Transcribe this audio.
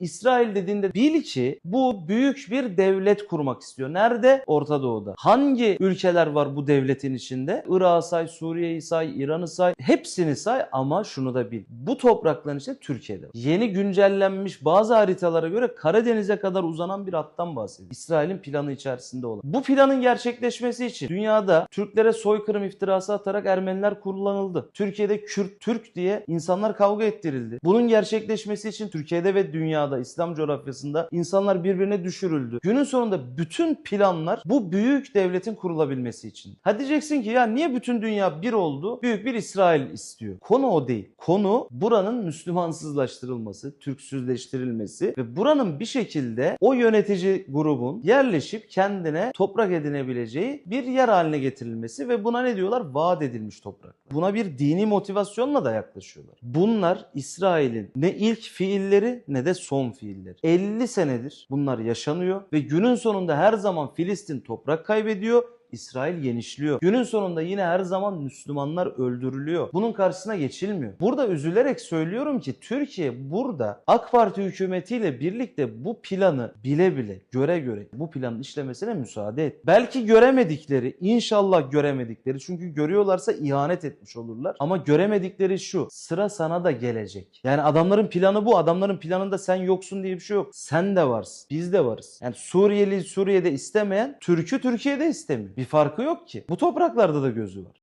İsrail dediğinde bil ki bu büyük bir devlet kurmak istiyor. Nerede? Orta Doğu'da. Hangi ülkeler var bu devletin içinde? Irak'ı say, Suriye'yi say, İran'ı say. Hepsini say ama şunu da bil. Bu toprakların içinde Türkiye'de. Yeni güncellenmiş bazı haritalara göre Karadeniz'e kadar uzanan bir hattan bahsediyor. İsrail'in planı içerisinde olan. Bu planın gerçekleşmesi için dünyada Türklere soykırım iftirası atarak Ermeniler kullanıldı. Türkiye'de Kürt, Türk diye insanlar kavga ettirildi. Bunun gerçekleşmesi için Türkiye'de ve dünyada, İslam coğrafyasında insanlar birbirine düşürüldü. Günün sonunda bütün planlar bu büyük devletin kurulabilmesi için. Ha diyeceksin ki ya niye bütün dünya bir oldu? Büyük bir İsrail istiyor. Konu o değil. Konu buranın Müslümansızlaştırılması, Türksüzleştirilmesi ve buranın bir şekilde o yönetici grubun yerleşip kendine toprak edinebileceği bir yer haline getirilmesi ve buna ne diyorlar? Vaat edilmiş toprak. Buna bir dini motivasyonla da yaklaşıyorlar. Bunlar İsrail'in ne ilk fiilleri ne de son fiilleri. 50 senedir bunlar yaşanıyor ve günün sonunda her zaman Filistin toprak kaybediyor İsrail genişliyor. Günün sonunda yine her zaman Müslümanlar öldürülüyor. Bunun karşısına geçilmiyor. Burada üzülerek söylüyorum ki Türkiye burada AK Parti hükümetiyle birlikte bu planı bile bile göre göre bu planın işlemesine müsaade et. Belki göremedikleri, inşallah göremedikleri çünkü görüyorlarsa ihanet etmiş olurlar. Ama göremedikleri şu. Sıra sana da gelecek. Yani adamların planı bu. Adamların planında sen yoksun diye bir şey yok. Sen de varsın. Biz de varız. Yani Suriyeli Suriye'de istemeyen Türk'ü Türkiye'de istemiyor. Farkı yok ki. Bu topraklarda da gözü var.